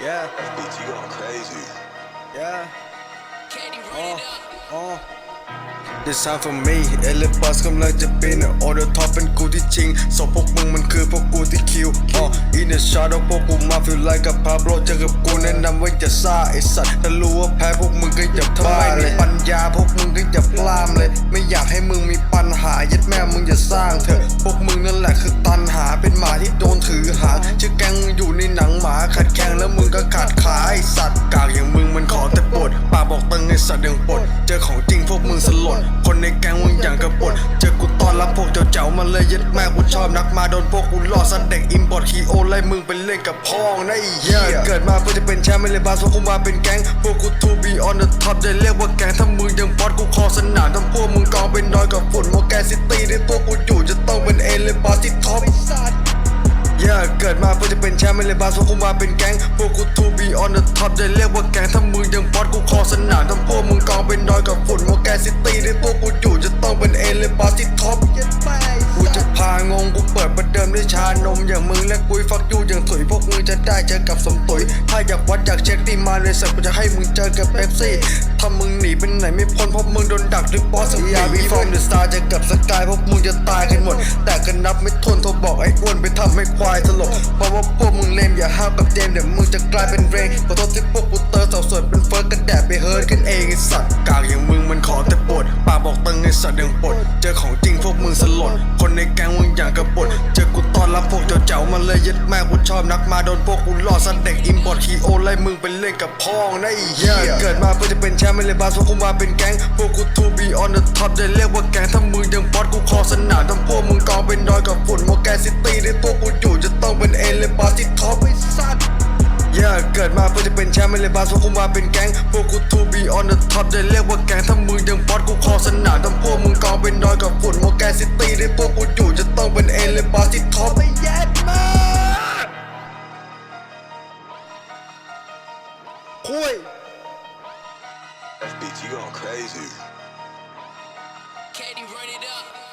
Yeah, Bitch, you going crazy. yeah, Katie, run oh, it up. oh This time for me เอลิบัสกำลังจะบินออเดอร์ท็อปเป็นกูที่จริงสองพวกมึงมันคือพวกกูที่คิวอ๋ออินเดอะชาร์ดพวกกูมาฟิลไลกับพาโบเจอกับกูแนะนำว่าจะซ่าไอสัตว์ถ้ารู้ว่าแพ้พวกมึงก็อย่าบ้าเลยปัญญาพวกมึงก็อย่าปลามเลย ไม่อยากให้มึงมีปั ขัดแข้งแล้วมึงก็ขาดขาไอสัตว์กากอย่างมึงมันขอแต่ปวดปากบอกตึงไอสัตว์ยังปวดเจอของจริงพวกมึงสลดคนในแก๊งมึงอย่างกระปวดเจอกูตอนรับพวกเจ้าๆมันเลยยัดแม่กูชอบนักมาโดนพวกกูล่อสัตว์เด็กอิมบอร์ตคีโอไล่มึงไปเล่นกับพ่องนะไอ้เหี้ยเกิดมาเพื่อจะเป็นแชมป์ไม่เลยบาสพวกกูมาเป็นแก๊งพวกกูทูบีออนเดอะท็อปจะเรียกว่าแก๊งถ้ามึงยังบอสกูคอสนามถ้าพวกมึงกองเป็นน้อยกับฝุ่นโมแกนซิตี้ที่ตัวกูอยู่จะต้องเป็นเอเลยบาสที่ท็อป กิดมาเพื่อจะเป็นแชมป์ไม่เลยบาสพวกกูมาเป็นแก๊งพวกกู to be on the top จะเรียกว่าแก๊งถ้ามึงยังบอสกูคอสนามถ้าพวกมึงกองเป็นน้อยกับฝุ่นโมแกซิตี้ที่ตัวกูอยู่จะต้องเป็นเอเลยบาสที่ท็อปกูจะพางงกูเปิดประเดิมด้วยชานมอย่างมึงและกุยฟักยูอย่างถุยพวกมึงจะได้เจอกับสมตุยถ้าอยากวัดอยากเช็คดีมาเลยสักกูจะให้มึงเจอกับเป๊ปซี่ถ้ามึงห นีไปไหนไม่พ้นเพราะมึงโดนดักด้วยบอสยาบีฟอร์มเดอะสตาร์เจอกับสกายพวกมึงจะตายกันหมด แต่กันนับไม่ทวนโทรบอกไอ้อ้วนไปทำให้ควายสลบเพราะว่าพวกมึงเลมอย่าห้าวกับเจมส์เดี๋ยวมึงจะกลายเป็นเรงขอโทษที่พวกกูเตอร์สาวสวยเป็นเฟิร์สกันแดดไปเฮิร์ตกันเองไอ้สัตว์กากอย่างมึงมันขอแต่ปวดปากบอกตึงไอ้สัตว์ยังปวดเจอของจริงพวกมึงสลดคนในแก๊งมึงอย่างกระปด เจ้ามันเลยยึดแม่กูชอบนักมาโดนพวกกูหล่อสัตว์เด็กอิมบอร์ตคีโอไล่มึงไปเล่นกับพ่องนะไอ้เหี้ยเกิดมาเพื่อจะเป็นแชมป์ไม่เลยบาสพวกกูมาเป็นแก๊งพวกกู to be on the top จะเรียกว่าแก๊งถ้ามึงยังบอสกูคอสนามถ้าพวกมึงกองเป็นน้อยกับฝุ่นโมแกนซิตี้ที่ตัวกูอยู่จะต้องเป็นเอเลยบาสที่ท็อปไอ้สัตว์ Yeah เกิดมาเพื่อจะเป็นแชมป์ไม่เลยบาสพวกกูมาเป็นแก๊งพวกกู to be on the top จะเรียกว่าแก๊งถ้ามึงยัง คุย Bitch, you going crazy. Katie, run it up.